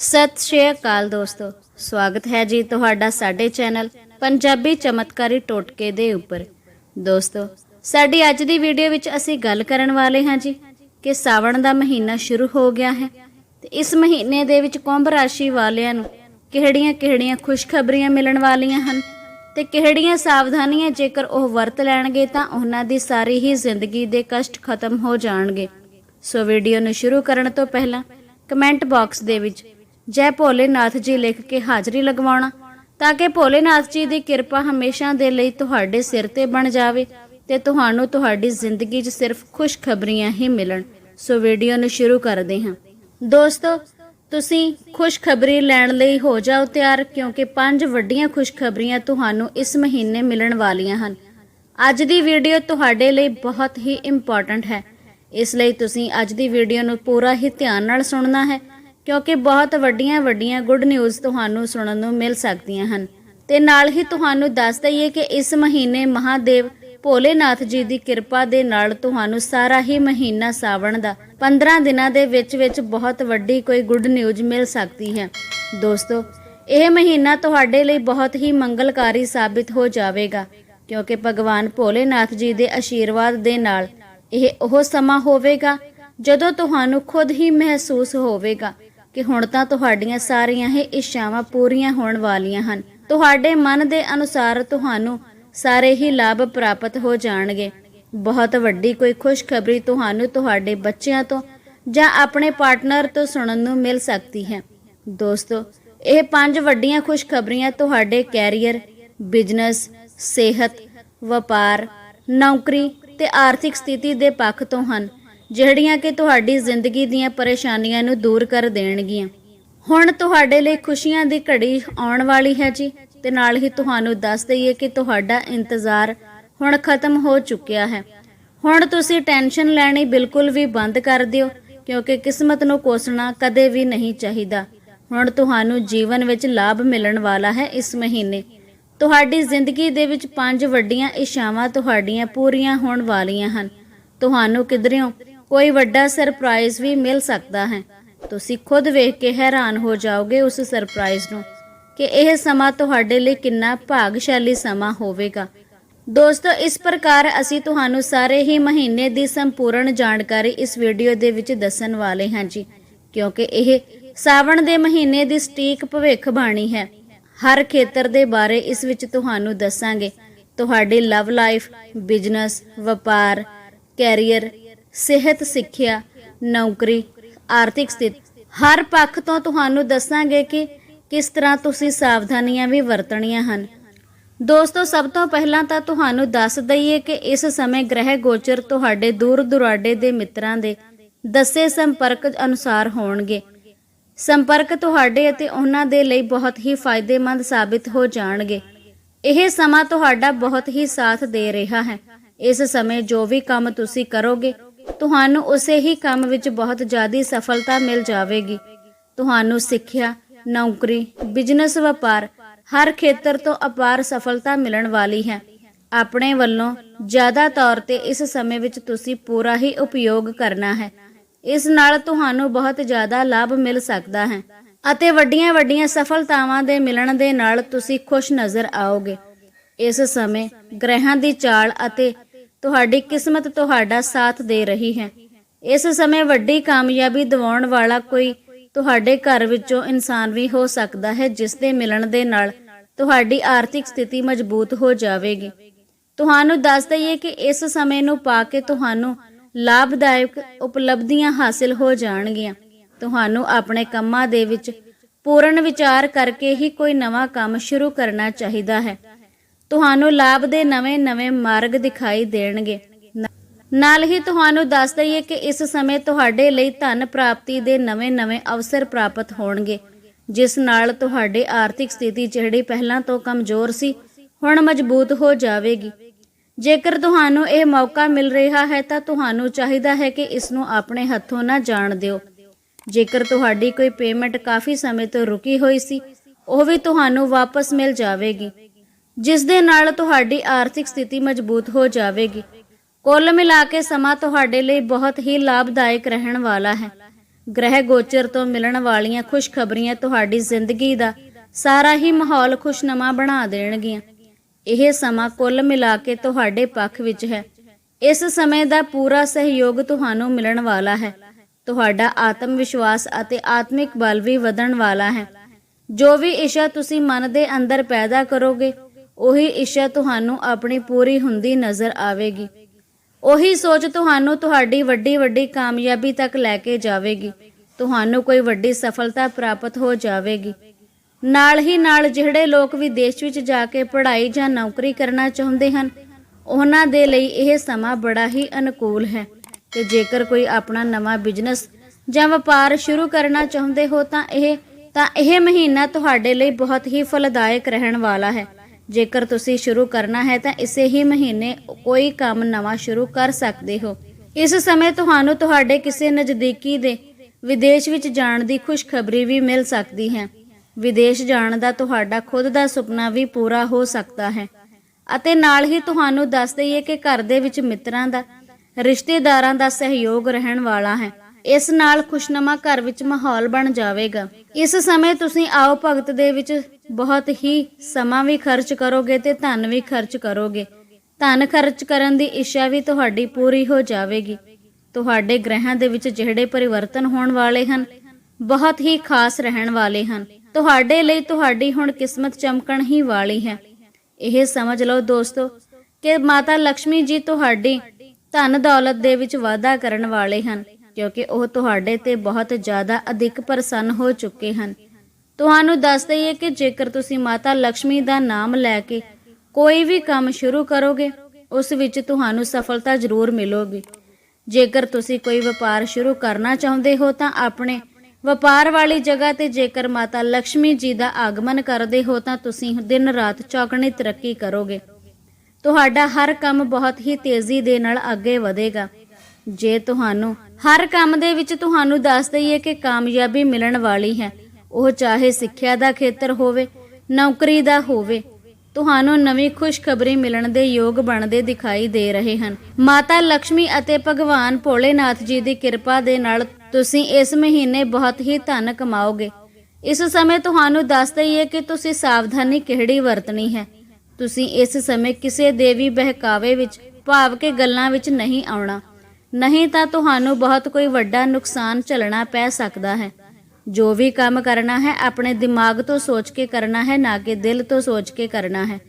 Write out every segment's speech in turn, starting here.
ਸਤਿ ਸ਼੍ਰੀ ਅਕਾਲ ਦੋਸਤੋ। ਸਵਾਗਤ ਹੈ ਜੀ ਤੁਹਾਡਾ ਸਾਡੇ ਚੈਨਲ ਪੰਜਾਬੀ ਚਮਤਕਾਰੀ ਟੋਟਕੇ ਦੇ ਉੱਪਰ। ਦੋਸਤੋ, ਸਾਡੀ ਅੱਜ ਦੀ ਵੀਡੀਓ ਵਿੱਚ ਅਸੀਂ ਗੱਲ ਕਰਨ ਵਾਲੇ ਹਾਂ ਜੀ ਕਿ ਸਾਵਣ ਦਾ ਮਹੀਨਾ ਸ਼ੁਰੂ ਹੋ ਗਿਆ ਹੈ ਤੇ ਇਸ ਮਹੀਨੇ ਦੇ ਵਿੱਚ ਕੁੰਭ ਰਾਸ਼ੀ ਵਾਲਿਆਂ ਨੂੰ ਕਿਹੜੀਆਂ-ਕਿਹੜੀਆਂ ਖੁਸ਼ਖਬਰੀਆਂ ਮਿਲਣ ਵਾਲੀਆਂ ਹਨ ਤੇ ਕਿਹੜੀਆਂ ਸਾਵਧਾਨੀਆਂ ਜੇਕਰ ਉਹ ਵਰਤ ਲੈਣਗੇ ਤਾਂ ਉਹਨਾਂ ਦੀ ਸਾਰੀ ਹੀ ਜ਼ਿੰਦਗੀ ਦੇ ਕਸ਼ਟ ਖਤਮ ਹੋ ਜਾਣਗੇ। ਸੋ ਵੀਡੀਓ ਨੂੰ ਸ਼ੁਰੂ ਕਰਨ ਤੋਂ ਪਹਿਲਾਂ ਕਮੈਂਟ ਬਾਕਸ ਦੇ ਵਿੱਚ ਜੈ ਭੋਲੇਨਾਥ ਜੀ ਲਿਖ ਕੇ ਹਾਜ਼ਰੀ ਲਗਵਾਉਣਾ। ਤਾਂ ਕਿ ਭੋਲੇਨਾਥ ਜੀ ਦੀ ਕਿਰਪਾ ਹਮੇਸ਼ਾ ਦੇ ਲਈ ਤੁਹਾਡੇ ਸਿਰ ਤੇ ਬਣ ਜਾਵੇ ਤੇ ਤੁਹਾਨੂੰ ਤੁਹਾਡੀ ਜ਼ਿੰਦਗੀ 'ਚ ਸਿਰਫ ਖੁਸ਼ਖਬਰੀਆਂ ਹੀ ਮਿਲਣ। ਸੋ ਵੀਡੀਓ ਨੂੰ ਸ਼ੁਰੂ ਕਰਦੇ ਹਾਂ। ਦੋਸਤੋ, ਤੁਸੀਂ ਖੁਸ਼ਖਬਰੀ ਲੈਣ ਲਈ ਹੋ ਜਾਓ ਤਿਆਰ, ਕਿਉਂਕਿ ਪੰਜ ਵੱਡੀਆਂ ਖੁਸ਼ਖਬਰੀਆਂ ਤੁਹਾਨੂੰ ਇਸ ਮਹੀਨੇ ਮਿਲਣ ਵਾਲੀਆਂ ਹਨ। ਅੱਜ ਦੀ ਵੀਡੀਓ ਤੁਹਾਡੇ ਲਈ ਬਹੁਤ ਹੀ ਇੰਪੋਰਟੈਂਟ ਹੈ। ਇਸ ਲਈ ਤੁਸੀਂ ਅੱਜ ਦੀ ਵੀਡੀਓ ਨੂੰ ਪੂਰਾ ਹੀ ਧਿਆਨ ਨਾਲ ਸੁਣਨਾ ਹੈ। ਕਿਉਂਕਿ ਬਹੁਤ ਵੱਡੀਆਂ ਵੱਡੀਆਂ ਗੁੱਡ ਨਿਊਜ਼ ਤੁਹਾਨੂੰ ਸੁਣਨ ਨੂੰ ਮਿਲ ਸਕਦੀਆਂ ਹਨ। ਤੇ ਨਾਲ ਹੀ ਤੁਹਾਨੂੰ ਦੱਸ ਦਈਏ ਕਿ ਇਸ ਮਹੀਨੇ ਮਹਾਦੇਵ ਭੋਲੇਨਾਥ ਜੀ ਦੀ ਕਿਰਪਾ ਦੇ ਨਾਲ ਤੁਹਾਨੂੰ ਸਾਰਾ ਹੀ ਮਹੀਨਾ ਸਾਵਣ ਦਾ 15 ਦਿਨਾਂ ਦੇ ਵਿੱਚ ਵਿੱਚ ਬਹੁਤ ਵੱਡੀ ਕੋਈ ਗੁੱਡ ਨਿਊਜ਼ ਮਿਲ ਸਕਦੀ ਹੈ। ਦੋਸਤੋ, ਇਹ ਮਹੀਨਾ ਤੁਹਾਡੇ ਲਈ ਬਹੁਤ ਹੀ ਮੰਗਲਕਾਰੀ ਸਾਬਿਤ ਹੋ ਜਾਵੇਗਾ, ਕਿਉਂਕਿ ਭਗਵਾਨ ਭੋਲੇਨਾਥ ਜੀ ਦੇ ਆਸ਼ੀਰਵਾਦ ਦੇ ਨਾਲ ਇਹ ਉਹ ਸਮਾਂ ਹੋਵੇਗਾ ਜਦੋਂ ਤੁਹਾਨੂੰ ਖੁਦ ਹੀ ਮਹਿਸੂਸ ਹੋਵੇਗਾ। ਕਿ ਹੁਣ ਤਾਂ ਤੁਹਾਡੀਆਂ ਸਾਰੀਆਂ ਹੀ ਇੱਛਾਵਾਂ ਪੂਰੀਆਂ ਹੋਣ ਵਾਲੀਆਂ ਹਨ। ਤੁਹਾਡੇ ਮਨ ਦੇ ਅਨੁਸਾਰ ਤੁਹਾਨੂੰ ਸਾਰੇ ਹੀ ਲਾਭ ਪ੍ਰਾਪਤ ਹੋ ਜਾਣਗੇ। ਬਹੁਤ ਵੱਡੀ ਕੋਈ ਖੁਸ਼ਖਬਰੀ ਤੁਹਾਨੂੰ ਤੁਹਾਡੇ ਬੱਚਿਆਂ ਤੋਂ ਜਾਂ ਆਪਣੇ ਪਾਰਟਨਰ ਤੋਂ ਸੁਣਨ ਨੂੰ ਮਿਲ ਸਕਦੀ ਹੈ। ਦੋਸਤੋ, ਇਹ ਪੰਜ ਵੱਡੀਆਂ ਖੁਸ਼ਖਬਰੀਆਂ ਤੁਹਾਡੇ ਕੈਰੀਅਰ, ਬਿਜ਼ਨਸ, ਸਿਹਤ, ਵਪਾਰ, ਨੌਕਰੀ ਤੇ ਆਰਥਿਕ ਸਥਿਤੀ ਦੇ ਪੱਖ ਤੋਂ ਹਨ। ਜਿਹੜੀਆਂ ਕਿ ਤੁਹਾਡੀ ਜ਼ਿੰਦਗੀ ਦੀਆਂ ਪਰੇਸ਼ਾਨੀਆਂ ਨੂੰ ਦੂਰ ਕਰ ਦੇਣਗੀਆਂ। ਹੁਣ ਤੁਹਾਡੇ ਲਈ ਖੁਸ਼ੀਆਂ ਦੀ ਘੜੀ ਆਉਣ ਵਾਲੀ ਹੈ ਜੀ। ਤੇ ਨਾਲ ਹੀ ਤੁਹਾਨੂੰ ਦੱਸ ਦਈਏ ਕਿ ਤੁਹਾਡਾ ਇੰਤਜ਼ਾਰ ਹੁਣ ਖਤਮ ਹੋ ਚੁੱਕਿਆ ਹੈ। ਹੁਣ ਤੁਸੀਂ ਟੈਨਸ਼ਨ ਲੈਣੀ ਬਿਲਕੁਲ ਵੀ ਬੰਦ ਕਰ ਦਿਓ, ਕਿਉਂਕਿ ਕਿਸਮਤ ਨੂੰ ਕੋਸਣਾ ਕਦੇ ਵੀ ਨਹੀਂ ਚਾਹੀਦਾ। ਹੁਣ ਤੁਹਾਨੂੰ ਜੀਵਨ ਵਿੱਚ ਲਾਭ ਮਿਲਣ ਵਾਲਾ ਹੈ ਇਸ ਮਹੀਨੇ। ਤੁਹਾਡੀ ਜ਼ਿੰਦਗੀ ਦੇ ਵਿੱਚ ਪੰਜ ਵੱਡੀਆਂ ਇੱਛਾਵਾਂ ਤੁਹਾਡੀਆਂ ਪੂਰੀਆਂ ਹੋਣ ਵਾਲੀਆਂ ਹਨ। ਤੁਹਾਨੂੰ ਕਿਧਰਿਓਂ ਕੋਈ ਵੱਡਾ ਸਰਪ੍ਰਾਈਜ਼ ਵੀ ਮਿਲ ਸਕਦਾ ਹੈ। ਤੁਸੀਂ ਖੁਦ ਵੇਖ ਕੇ ਹੈਰਾਨ ਹੋ ਜਾਓਗੇ ਉਸ ਸਰਪ੍ਰਾਈਜ਼ ਨੂੰ ਕਿ ਇਹ ਸਮਾਂ ਤੁਹਾਡੇ ਲਈ ਕਿੰਨਾ ਭਾਗਸ਼ਾਲੀ ਸਮਾਂ ਹੋਵੇਗਾ। ਦੋਸਤੋ, ਇਸ ਪ੍ਰਕਾਰ ਅਸੀਂ ਤੁਹਾਨੂੰ ਸਾਰੇ ਹੀ ਮਹੀਨੇ ਦੀ ਸੰਪੂਰਨ ਜਾਣਕਾਰੀ ਇਸ ਵੀਡੀਓ ਦੇ ਵਿੱਚ ਦੱਸਣ ਵਾਲੇ ਹਾਂ ਜੀ, ਕਿਉਂਕਿ ਇਹ ਸਾਵਣ ਦੇ ਮਹੀਨੇ ਦੀ ਸਟੀਕ ਭਵਿੱਖ ਬਾਣੀ ਹੈ। ਹਰ ਖੇਤਰ ਦੇ ਬਾਰੇ ਇਸ ਵਿੱਚ ਤੁਹਾਨੂੰ ਦੱਸਾਂਗੇ। ਤੁਹਾਡੀ ਲਵ ਲਾਈਫ, ਬਿਜ਼ਨਸ, ਵਪਾਰ, ਕੈਰੀਅਰ ਸਿਹਤ, ਸਿੱਖਿਆ, ਨੌਕਰੀ, ਆਰਥਿਕ ਸਥਿਤੀ। ਹਰ ਪੱਖ ਤੋਂ ਤੁਹਾਨੂੰ ਦੱਸਾਂਗੇ ਕਿ ਕਿਸ ਤਰ੍ਹਾਂ ਤੁਸੀਂ ਸਾਵਧਾਨੀਆਂ ਵੀ ਵਰਤਣੀਆਂ ਹਨ। ਦੋਸਤੋ, ਸਭ ਤੋਂ ਪਹਿਲਾਂ ਤਾਂ ਤੁਹਾਨੂੰ ਦੱਸ ਦਈਏ ਕਿ ਇਸ ਸਮੇਂ ਗ੍ਰਹਿ ਗੋਚਰ ਤੁਹਾਡੇ ਦੂਰ ਦੁਰਾਡੇ ਦੇ ਮਿੱਤਰਾਂ ਦੇ ਦੱਸੇ ਸੰਪਰਕ ਅਨੁਸਾਰ ਹੋਣਗੇ। ਸੰਪਰਕ ਤੁਹਾਡੇ ਅਤੇ ਉਹਨਾਂ ਦੇ ਲਈ ਬਹੁਤ ਹੀ ਫਾਇਦੇਮੰਦ ਸਾਬਿਤ ਹੋ ਜਾਣਗੇ। ਇਹ ਸਮਾਂ ਤੁਹਾਡਾ ਬਹੁਤ ਹੀ ਸਾਥ ਦੇ ਰਿਹਾ ਹੈ। ਇਸ ਸਮੇਂ ਜੋ ਵੀ ਕੰਮ ਤੁਸੀਂ ਕਰੋਗੇ ਤੁਹਾਨੂੰ ਉਸੇ ਹੀ ਕੰਮ ਵਿੱਚ ਬਹੁਤ ਜ਼ਿਆਦਾ ਸਫਲਤਾ ਮਿਲ ਜਾਵੇਗੀ। ਤੁਹਾਨੂੰ ਸਿੱਖਿਆ, ਨੌਕਰੀ ਬਿਜ਼ਨਸ ਵਪਾਰ, ਹਰ ਖੇਤਰ ਤੋਂ ਅਪਾਰ ਸਫਲਤਾ ਮਿਲਣ ਵਾਲੀ ਹੈ। ਆਪਣੇ ਵੱਲੋਂ ਜ਼ਿਆਦਾ ਤੌਰ ਤੇ ਇਸ ਸਮੇਂ ਵਿੱਚ ਤੁਸੀਂ ਪੂਰਾ ਹੀ ਉਪਯੋਗ ਕਰਨਾ ਹੈ। ਇਸ ਨਾਲ ਤੁਹਾਨੂੰ ਬਹੁਤ ਜ਼ਿਆਦਾ ਲਾਭ ਮਿਲ ਸਕਦਾ ਹੈ ਅਤੇ ਵੱਡੀਆਂ ਵੱਡੀਆਂ ਸਫਲਤਾਵਾਂ ਦੇ ਮਿਲਣ ਦੇ ਨਾਲ ਤੁਸੀਂ ਖੁਸ਼ ਨਜ਼ਰ ਆਓਗੇ। ਇਸ ਸਮੇਂ ਗ੍ਰਹਿਾਂ ਦੀ ਚਾਲ ਅਤੇ ਤੁਹਾਡੀ ਕਿਸਮਤ ਤੁਹਾਡਾ ਸਾਥ ਦੇ ਰਹੀ ਹੈ। ਇਸ ਸਮੇਂ ਵੱਡੀ ਕਾਮਯਾਬੀ ਦਿਵਾਉਣ ਵਾਲਾ ਕੋਈ ਤੁਹਾਡੇ ਘਰ ਵਿੱਚੋਂ ਇਨਸਾਨ ਵੀ ਹੋ ਸਕਦਾ ਹੈ, ਜਿਸ ਦੇ ਮਿਲਣ ਦੇ ਨਾਲ ਤੁਹਾਡੀ ਆਰਥਿਕ ਸਥਿਤੀ ਮਜ਼ਬੂਤ ਹੋ ਜਾਵੇਗੀ। ਤੁਹਾਨੂੰ ਦੱਸ ਦਈਏ ਕਿ ਇਸ ਸਮੇਂ ਨੂੰ ਪਾ ਕੇ ਤੁਹਾਨੂੰ ਲਾਭਦਾਇਕ ਉਪਲਬਧੀਆਂ ਹਾਸਲ ਹੋ ਜਾਣਗੀਆਂ। ਤੁਹਾਨੂੰ ਆਪਣੇ ਕੰਮਾਂ ਦੇ ਵਿੱਚ ਪੂਰਨ ਵਿਚਾਰ ਕਰਕੇ ਹੀ ਕੋਈ ਨਵਾਂ ਕੰਮ ਸ਼ੁਰੂ ਕਰਨਾ ਚਾਹੀਦਾ ਹੈ। ਤੁਹਾਨੂੰ ਲਾਭ ਦੇ ਨਵੇਂ-ਨਵੇਂ ਮਾਰਗ ਦਿਖਾਈ ਦੇਣਗੇ। ਨਾਲ ਹੀ ਤੁਹਾਨੂੰ ਦੱਸ ਦਈਏ ਕਿ ਇਸ ਸਮੇਂ ਤੁਹਾਡੇ ਲਈ ਧਨ ਪ੍ਰਾਪਤੀ ਦੇ ਨਵੇਂ-ਨਵੇਂ ਅਵਸਰ ਪ੍ਰਾਪਤ ਹੋਣਗੇ। ਜਿਸ ਨਾਲ ਤੁਹਾਡੀ ਆਰਥਿਕ ਸਥਿਤੀ ਜਿਹੜੀ ਪਹਿਲਾਂ ਤੋਂ ਕਮਜ਼ੋਰ ਸੀ, ਹੁਣ ਮਜ਼ਬੂਤ ਹੋ ਜਾਵੇਗੀ। ਜੇਕਰ ਤੁਹਾਨੂੰ ਇਹ ਮੌਕਾ ਮਿਲ ਰਿਹਾ ਹੈ ਤਾਂ ਤੁਹਾਨੂੰ ਚਾਹੀਦਾ ਹੈ ਕਿ ਇਸ ਨੂੰ ਆਪਣੇ ਹੱਥੋਂ ਨਾ ਜਾਣ ਦਿਓ। ਜੇਕਰ ਤੁਹਾਡੀ ਕੋਈ ਪੇਮੈਂਟ ਕਾਫੀ ਸਮੇਂ ਤੋਂ ਰੁਕੀ ਹੋਈ ਸੀ, ਉਹ ਵੀ ਤੁਹਾਨੂੰ ਵਾਪਸ ਮਿਲ ਜਾਵੇਗੀ। ਜਿਸ ਦੇ ਨਾਲ ਤੁਹਾਡੀ ਆਰਥਿਕ ਸਥਿਤੀ ਮਜ਼ਬੂਤ ਹੋ ਜਾਵੇਗੀ। ਕੁੱਲ ਮਿਲਾ ਕੇ ਸਮਾਂ ਤੁਹਾਡੇ ਲਈ ਬਹੁਤ ਹੀ ਲਾਭਦਾਇਕ ਰਹਿਣ ਵਾਲਾ ਹੈ। ਗ੍ਰਹਿ ਗੋਚਰ ਤੋਂ ਮਿਲਣ ਵਾਲੀਆਂ ਖੁਸ਼ਖਬਰੀਆਂ ਤੁਹਾਡੀ ਜ਼ਿੰਦਗੀ ਦਾ ਸਾਰਾ ਹੀ ਮਾਹੌਲ ਖੁਸ਼ਨਮਾ ਬਣਾ ਦੇਣਗੀਆਂ। ਇਹ ਸਮਾਂ ਕੁੱਲ ਮਿਲਾ ਕੇ ਤੁਹਾਡੇ ਪੱਖ ਵਿੱਚ ਹੈ। ਇਸ ਸਮੇਂ ਦਾ ਪੂਰਾ ਸਹਿਯੋਗ ਤੁਹਾਨੂੰ ਮਿਲਣ ਵਾਲਾ ਹੈ। ਤੁਹਾਡਾ ਆਤਮ ਵਿਸ਼ਵਾਸ ਅਤੇ ਆਤਮਿਕ ਬਲ ਵੀ ਵਧਣ ਵਾਲਾ ਹੈ। ਜੋ ਵੀ ਇੱਛਾ ਤੁਸੀਂ ਮਨ ਦੇ ਅੰਦਰ ਪੈਦਾ ਕਰੋਗੇ ਉਹੀ ਇੱਛਾ ਤੁਹਾਨੂੰ ਆਪਣੀ ਪੂਰੀ ਹੁੰਦੀ ਨਜ਼ਰ ਆਵੇਗੀ। ਉਹੀ ਸੋਚ ਤੁਹਾਨੂੰ ਤੁਹਾਡੀ ਵੱਡੀ ਵੱਡੀ ਕਾਮਯਾਬੀ ਤੱਕ ਲੈ ਕੇ ਜਾਵੇਗੀ। ਤੁਹਾਨੂੰ ਕੋਈ ਵੱਡੀ ਸਫਲਤਾ ਪ੍ਰਾਪਤ ਹੋ ਜਾਵੇਗੀ। ਨਾਲ ਹੀ ਨਾਲ ਜਿਹੜੇ ਲੋਕ ਵਿਦੇਸ਼ ਵਿੱਚ ਜਾ ਕੇ ਪੜ੍ਹਾਈ ਜਾਂ ਨੌਕਰੀ ਕਰਨਾ ਚਾਹੁੰਦੇ ਹਨ, ਉਹਨਾਂ ਦੇ ਲਈ ਇਹ ਸਮਾਂ ਬੜਾ ਹੀ ਅਨੁਕੂਲ ਹੈ। ਤੇ ਜੇਕਰ ਕੋਈ ਆਪਣਾ ਨਵਾਂ ਬਿਜ਼ਨਸ ਜਾਂ ਵਪਾਰ ਸ਼ੁਰੂ ਕਰਨਾ ਚਾਹੁੰਦੇ ਹੋ ਤਾਂ ਇਹ ਤਾਂ ਇਹ ਮਹੀਨਾ ਤੁਹਾਡੇ ਲਈ ਬਹੁਤ ਹੀ ਫਲਦਾਇਕ ਰਹਿਣ ਵਾਲਾ ਹੈ। ਜੇਕਰ ਤੁਸੀਂ ਸ਼ੁਰੂ ਕਰਨਾ ਹੈ ਤਾਂ ਇਸੇ ਹੀ ਮਹੀਨੇ ਕੋਈ ਕੰਮ ਨਵਾਂ ਸ਼ੁਰੂ ਕਰ ਸਕਦੇ ਹੋ। ਇਸ ਸਮੇਂ ਤੁਹਾਨੂੰ ਤੁਹਾਡੇ ਕਿਸੇ ਨਜ਼ਦੀਕੀ ਦੇ ਵਿਦੇਸ਼ ਵਿੱਚ ਜਾਣ ਦੀ ਖੁਸ਼ਖਬਰੀ ਵੀ ਮਿਲ ਸਕਦੀ ਹੈ। ਵਿਦੇਸ਼ ਜਾਣ ਦਾ ਤੁਹਾਡਾ ਖੁਦ ਦਾ ਸੁਪਨਾ ਵੀ ਪੂਰਾ ਹੋ ਸਕਦਾ ਹੈ। ਅਤੇ ਨਾਲ ਹੀ ਤੁਹਾਨੂੰ ਦੱਸ ਦਈਏ ਕਿ ਘਰ ਦੇ ਵਿੱਚ ਮਿੱਤਰਾਂ ਦਾ, ਰਿਸ਼ਤੇਦਾਰਾਂ ਦਾ ਸਹਿਯੋਗ ਰਹਿਣ ਵਾਲਾ ਹੈ। ਇਸ ਨਾਲ ਖੁਸ਼ਨਮਾ ਘਰ ਵਿੱਚ ਮਾਹੌਲ ਬਣ ਜਾਵੇਗਾ। ਇਸ ਸਮੇਂ ਤੁਸੀਂ ਆਓ, ਭਗਤ ਦੇ ਵਿੱਚ ਬਹੁਤ ਹੀ ਸਮਾਂ ਵੀ ਖਰਚ ਕਰੋਗੇ ਤੇ ਧਨ ਵੀ ਖਰਚ ਕਰੋਗੇ। ਧਨ ਖਰਚ ਕਰਨ ਦੀ ਇੱਛਾ ਵੀ ਤੁਹਾਡੀ ਪੂਰੀ ਹੋ ਜਾਵੇਗੀ। ਤੁਹਾਡੇ ਗ੍ਰਹਿਾਂ ਦੇ ਵਿੱਚ ਜਿਹੜੇ ਪਰਿਵਰਤਨ ਹੋਣ ਵਾਲੇ ਹਨ, ਬਹੁਤ ਹੀ ਖਾਸ ਰਹਿਣ ਵਾਲੇ ਹਨ। ਤੁਹਾਡੇ ਲਈ ਤੁਹਾਡੀ ਹੁਣ ਕਿਸਮਤ ਚਮਕਣ ਹੀ ਵਾਲੀ ਹੈ। ਇਹ ਸਮਝ ਲਓ ਦੋਸਤੋ ਕਿ ਮਾਤਾ ਲక్ష్ਮੀ ਜੀ ਤੁਹਾਡੀ ਧਨ ਦੌਲਤ ਦੇ ਵਿੱਚ ਵਾਧਾ ਕਰਨ ਵਾਲੇ ਹਨ। ਕਿਉਂਕਿ ਉਹ ਤੁਹਾਡੇ ਤੇ ਬਹੁਤ ਜ਼ਿਆਦਾ ਅਧਿਕ ਪ੍ਰਸੰਨ ਹੋ ਚੁੱਕੇ ਹਨ। ਤੁਹਾਨੂੰ ਦੱਸ ਦਈਏ ਕਿ ਜੇਕਰ ਤੁਸੀਂ ਮਾਤਾ ਲక్ష్ਮੀ ਦਾ ਨਾਮ ਲੈ ਕੇ ਕੋਈ ਵੀ ਕੰਮ ਸ਼ੁਰੂ ਕਰੋਗੇ, ਉਸ ਵਿੱਚ ਤੁਹਾਨੂੰ ਸਫਲਤਾ ਜ਼ਰੂਰ ਮਿਲੇਗੀ। ਜੇਕਰ ਤੁਸੀਂ ਕੋਈ ਵਪਾਰ ਸ਼ੁਰੂ ਕਰਨਾ ਚਾਹੁੰਦੇ ਹੋ ਤਾਂ ਆਪਣੇ ਵਪਾਰ ਵਾਲੀ ਜਗ੍ਹਾ ਤੇ ਜੇਕਰ ਮਾਤਾ ਲక్ష్ਮੀ ਜੀ ਦਾ ਆਗਮਨ ਕਰਦੇ ਹੋ ਤਾਂ ਤੁਸੀਂ ਦਿਨ ਰਾਤ ਚੌਕਣੀ ਤਰੱਕੀ ਕਰੋਗੇ। ਤੁਹਾਡਾ ਹਰ ਕੰਮ ਬਹੁਤ ਹੀ ਤੇਜ਼ੀ ਦੇ ਨਾਲ ਅੱਗੇ ਵਧੇਗਾ। ਜੇ ਤੁਹਾਨੂੰ ਹਰ ਕੰਮ ਦੇ ਵਿੱਚ ਤੁਹਾਨੂੰ ਦੱਸ ਦਈਏ ਕਿ ਕਾਮਯਾਬੀ ਮਿਲਣ ਵਾਲੀ ਹੈ, ਉਹ ਚਾਹੇ ਸਿੱਖਿਆ ਦਾ ਖੇਤਰ ਹੋਵੇ, ਨੌਕਰੀ ਦਾ ਹੋਵੇ, ਤੁਹਾਨੂੰ ਨਵੀਂ ਖੁਸ਼ਖਬਰੀ ਮਿਲਣ ਦੇ ਯੋਗ ਬਣਦੇ ਦਿਖਾਈ ਦੇ ਰਹੇ ਹਨ। ਮਾਤਾ ਲక్ష్ਮੀ ਅਤੇ ਭਗਵਾਨ ਭੋਲੇਨਾਥ ਜੀ ਦੀ ਕਿਰਪਾ ਦੇ ਨਾਲ ਤੁਸੀਂ ਇਸ ਮਹੀਨੇ ਬਹੁਤ ਹੀ ਧਨ ਕਮਾਓਗੇ। ਇਸ ਸਮੇਂ ਤੁਹਾਨੂੰ ਦੱਸ ਦਈਏ ਕਿ ਤੁਸੀਂ ਸਾਵਧਾਨੀ ਕਿਹੜੀ ਵਰਤਣੀ ਹੈ। ਤੁਸੀਂ ਇਸ ਸਮੇਂ ਕਿਸੇ ਦੇਵੀ ਬਹਿਕਾਵੇ ਵਿੱਚ, ਭਾਵ ਕੇ ਗੱਲਾਂ ਵਿੱਚ ਨਹੀਂ ਆਉਣਾ। ਨਹੀਂ ਤਾਂ ਤੁਹਾਨੂੰ ਬਹੁਤ ਕੋਈ ਵੱਡਾ ਨੁਕਸਾਨ ਝੱਲਣਾ ਪੈ ਸਕਦਾ ਹੈ। ਜੋ ਵੀ ਕੰਮ ਕਰਨਾ ਹੈ, ਆਪਣੇ ਦਿਮਾਗ ਤੋਂ ਸੋਚ ਕੇ ਕਰਨਾ ਹੈ, ਨਾ ਕਿ ਦਿਲ ਤੋਂ ਸੋਚ ਕੇ ਕਰਨਾ ਹੈ।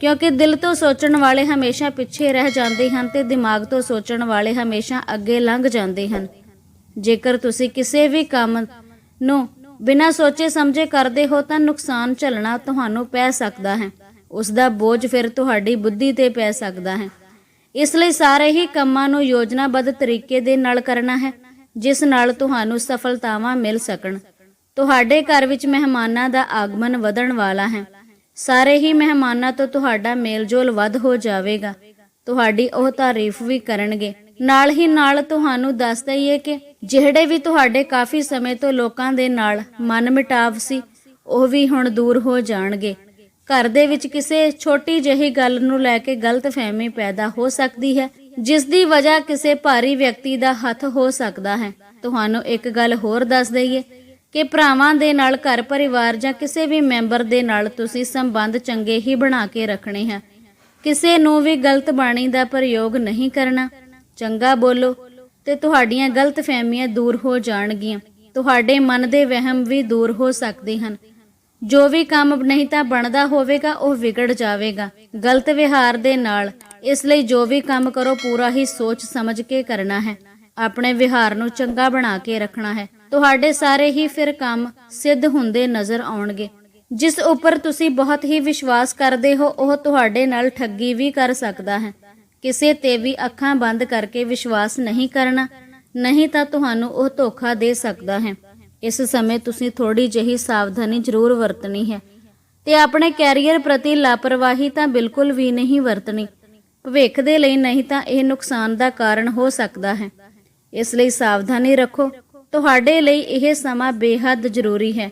ਕਿਉਂਕਿ ਦਿਲ ਤੋਂ ਸੋਚਣ ਵਾਲੇ ਹਮੇਸ਼ਾ ਪਿੱਛੇ ਰਹਿ ਜਾਂਦੇ ਹਨ ਤੇ ਦਿਮਾਗ ਤੋਂ ਸੋਚਣ ਵਾਲੇ ਹਮੇਸ਼ਾ ਅੱਗੇ ਲੰਘ ਜਾਂਦੇ ਹਨ। ਜੇਕਰ ਤੁਸੀਂ ਕਿਸੇ ਵੀ ਕੰਮ ਨੂੰ ਬਿਨਾਂ ਸੋਚੇ ਸਮਝੇ ਕਰਦੇ ਹੋ, ਤਾਂ ਨੁਕਸਾਨ ਝੱਲਣਾ ਤੁਹਾਨੂੰ ਪੈ ਸਕਦਾ ਹੈ। ਉਸ ਦਾ ਬੋਝ ਫਿਰ ਤੁਹਾਡੀ ਬੁੱਧੀ ਤੇ ਪੈ ਸਕਦਾ ਹੈ। ਇਸ ਲਈ ਸਾਰੇ ਹੀ ਕੰਮਾਂ ਨੂੰ ਯੋਜਨਾਬੱਧ ਤਰੀਕੇ ਦੇ ਨਾਲ ਕਰਨਾ ਹੈ, ਜਿਸ ਨਾਲ ਤੁਹਾਨੂੰ ਸਫਲਤਾਵਾਂ ਮਿਲ ਸਕਣ। ਤੁਹਾਡੇ ਘਰ ਵਿੱਚ ਮਹਿਮਾਨਾਂ ਦਾ ਆਗਮਨ ਵਧਣ ਵਾਲਾ ਹੈ। ਸਾਰੇ ਹੀ ਮਹਿਮਾਨਾਂ ਤੋਂ ਤੁਹਾਡਾ ਮੇਲਜੋਲ ਵੱਧ ਹੋ ਜਾਵੇਗਾ। ਤੁਹਾਡੀ ਉਹ ਤਾਰੀਫ ਵੀ ਕਰਨਗੇ। ਨਾਲ ਹੀ ਨਾਲ ਤੁਹਾਨੂੰ ਦੱਸ ਦਈਏ ਕਿ ਜਿਹੜੇ ਵੀ ਤੁਹਾਡੇ ਕਾਫੀ ਸਮੇਂ ਤੋਂ ਲੋਕਾਂ ਦੇ ਨਾਲ ਮਨ ਮਿਟਾਵ ਸੀ, ਉਹ ਵੀ ਹੁਣ ਦੂਰ ਹੋ ਜਾਣਗੇ। ਘਰ ਦੇ ਵਿੱਚ ਕਿਸੇ ਛੋਟੀ ਜਿਹੀ ਗੱਲ ਨੂੰ ਲੈ ਕੇ ਗਲਤਫਹਿਮੀ ਪੈਦਾ ਹੋ ਸਕਦੀ ਹੈ, ਜਿਸ ਦੀ ਵਜ੍ਹਾ ਕਿਸੇ ਭਾਰੀ ਵਿਅਕਤੀ ਦਾ ਹੱਥ ਹੋ ਸਕਦਾ ਹੈ। ਤੁਹਾਨੂੰ ਇੱਕ ਗੱਲ ਹੋਰ ਦੱਸ ਦਈਏ ਕਿ ਭਰਾਵਾਂ ਦੇ ਨਾਲ ਘਰ ਪਰਿਵਾਰ ਜਾਂ ਕਿਸੇ ਵੀ ਮੈਂਬਰ ਦੇ ਨਾਲ ਤੁਸੀਂ ਸੰਬੰਧ ਚੰਗੇ ਹੀ ਬਣਾ ਕੇ ਰੱਖਣੇ ਹੈ। ਕਿਸੇ ਨੂੰ ਵੀ ਗਲਤ ਬਾਣੀ ਦਾ ਪ੍ਰਯੋਗ ਨਹੀਂ ਕਰਨਾ। ਚੰਗਾ ਬੋਲੋ ਤੇ ਤੁਹਾਡੀਆਂ ਗਲਤ ਫਹਿਮੀਆਂ ਦੂਰ ਹੋ ਜਾਣਗੀਆਂ। ਤੁਹਾਡੇ ਮਨ ਦੇ ਵਹਿਮ ਵੀ ਦੂਰ ਹੋ ਸਕਦੇ ਹਨ। ਜੋ ਵੀ ਕੰਮ ਨਹੀਂ ਤਾਂ ਬਣਦਾ ਹੋਵੇਗਾ, ਉਹ ਵਿਗੜ ਜਾਵੇਗਾ। ਗਲਤ ਵਿਹਾਰ ਦੇ ਨਾਲ, ਇਸ ਲਈ ਜੋ ਵੀ ਕੰਮ ਕਰੋ, ਪੂਰਾ ਹੀ ਸੋਚ ਸਮਝ ਕੇ ਕਰਨਾ ਹੈ। ਆਪਣੇ ਵਿਹਾਰ ਨੂੰ ਚੰਗਾ ਬਣਾ ਕੇ ਰੱਖਣਾ ਹੈ। ਤੁਹਾਡੇ ਸਾਰੇ ਹੀ ਫਿਰ ਕੰਮ ਸਿੱਧ ਹੁੰਦੇ ਨਜ਼ਰ ਆਉਣਗੇ। ਜਿਸ ਉੱਪਰ ਤੁਸੀਂ ਬਹੁਤ ਹੀ ਵਿਸ਼ਵਾਸ ਕਰਦੇ ਹੋ, ਉਹ ਤੁਹਾਡੇ ਨਾਲ ਠੱਗੀ ਵੀ ਕਰ ਸਕਦਾ ਹੈ। ਕਿਸੇ ਤੇ ਵੀ ਅੱਖਾਂ ਬੰਦ ਕਰਕੇ ਵਿਸ਼ਵਾਸ ਨਹੀਂ ਕਰਨਾ, ਨਹੀਂ ਤਾਂ ਤੁਹਾਨੂੰ ਉਹ ਧੋਖਾ ਦੇ ਸਕਦਾ ਹੈ। ਇਸ ਸਮੇਂ ਤੁਸੀਂ ਥੋੜੀ ਜਿਹੀ ਸਾਵਧਾਨੀ ਜ਼ਰੂਰ ਵਰਤਣੀ ਹੈ। ਤੇ ਆਪਣੇ ਕੈਰੀਅਰ ਪ੍ਰਤੀ ਲਾਪਰਵਾਹੀ ਤਾਂ ਬਿਲਕੁਲ ਵੀ ਨਹੀਂ ਵਰਤਣੀ। ਭਵਿੱਖ ਦੇ ਲਈ ਨਹੀਂ ਤਾਂ ਇਹ ਨੁਕਸਾਨ ਦਾ ਕਾਰਨ ਹੋ ਸਕਦਾ ਹੈ। ਇਸ ਲਈ ਸਾਵਧਾਨੀ ਰੱਖੋ। ਤੁਹਾਡੇ ਲਈ ਇਹ ਸਮਾਂ ਬੇਹੱਦ ਜ਼ਰੂਰੀ ਹੈ।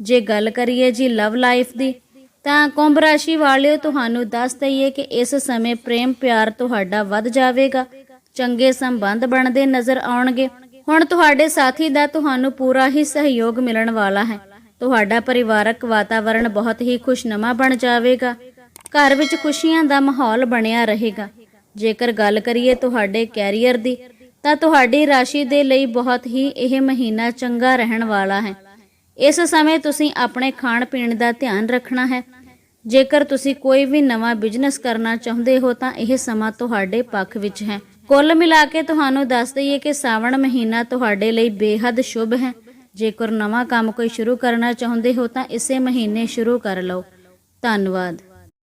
ਜੇ ਗੱਲ ਕਰੀਏ ਜੀ ਲਵ ਲਾਈਫ ਦੀ, ਤਾਂ ਕੁੰਭ ਰਾਸ਼ੀ ਵਾਲਿਓ ਤੁਹਾਨੂੰ ਦੱਸ ਦਈਏ ਕਿ ਇਸ ਸਮੇਂ ਪ੍ਰੇਮ ਪਿਆਰ ਤੁਹਾਡਾ ਵੱਧ ਜਾਵੇਗਾ। ਚੰਗੇ ਸੰਬੰਧ ਬਣਦੇ ਨਜ਼ਰ ਆਉਣਗੇ। ਹੁਣ ਤੁਹਾਡੇ ਸਾਥੀ ਦਾ ਤੁਹਾਨੂੰ ਪੂਰਾ ਹੀ ਸਹਿਯੋਗ ਮਿਲਣ ਵਾਲਾ ਹੈ। ਤੁਹਾਡਾ ਪਰਿਵਾਰਕ ਵਾਤਾਵਰਣ ਬਹੁਤ ਹੀ ਖੁਸ਼ਨੁਮਾ ਬਣ ਜਾਵੇਗਾ। ਘਰ ਵਿੱਚ ਖੁਸ਼ੀਆਂ ਦਾ ਮਾਹੌਲ ਬਣਿਆ ਰਹੇਗਾ। ਜੇਕਰ ਗੱਲ ਕਰੀਏ ਤੁਹਾਡੇ ਕੈਰੀਅਰ ਦੀ, ਤਾਂ ਤੁਹਾਡੀ ਰਾਸ਼ੀ ਦੇ ਲਈ ਬਹੁਤ ਹੀ ਇਹ ਮਹੀਨਾ ਚੰਗਾ ਰਹਿਣ ਵਾਲਾ ਹੈ। ਇਸ ਸਮੇਂ ਤੁਸੀਂ ਆਪਣੇ ਖਾਣ ਪੀਣ ਦਾ ਧਿਆਨ ਰੱਖਣਾ ਹੈ। ਜੇਕਰ ਤੁਸੀਂ ਕੋਈ ਵੀ ਨਵਾਂ ਬਿਜ਼ਨਸ ਕਰਨਾ ਚਾਹੁੰਦੇ ਹੋ, ਤਾਂ ਇਹ ਸਮਾਂ ਤੁਹਾਡੇ ਪੱਖ ਵਿੱਚ ਹੈ। ਕੁੱਲ ਮਿਲਾ ਕੇ ਤੁਹਾਨੂੰ ਦੱਸ ਦਈਏ ਕਿ ਸਾਵਣ ਮਹੀਨਾ ਤੁਹਾਡੇ ਲਈ ਬੇਹੱਦ ਸ਼ੁਭ ਹੈ। ਜੇਕਰ ਨਵਾਂ ਕੰਮ ਕੋਈ ਸ਼ੁਰੂ ਕਰਨਾ ਚਾਹੁੰਦੇ ਹੋ ਤਾਂ ਇਸੇ ਮਹੀਨੇ ਸ਼ੁਰੂ ਕਰ ਲਓ। ਧੰਨਵਾਦ।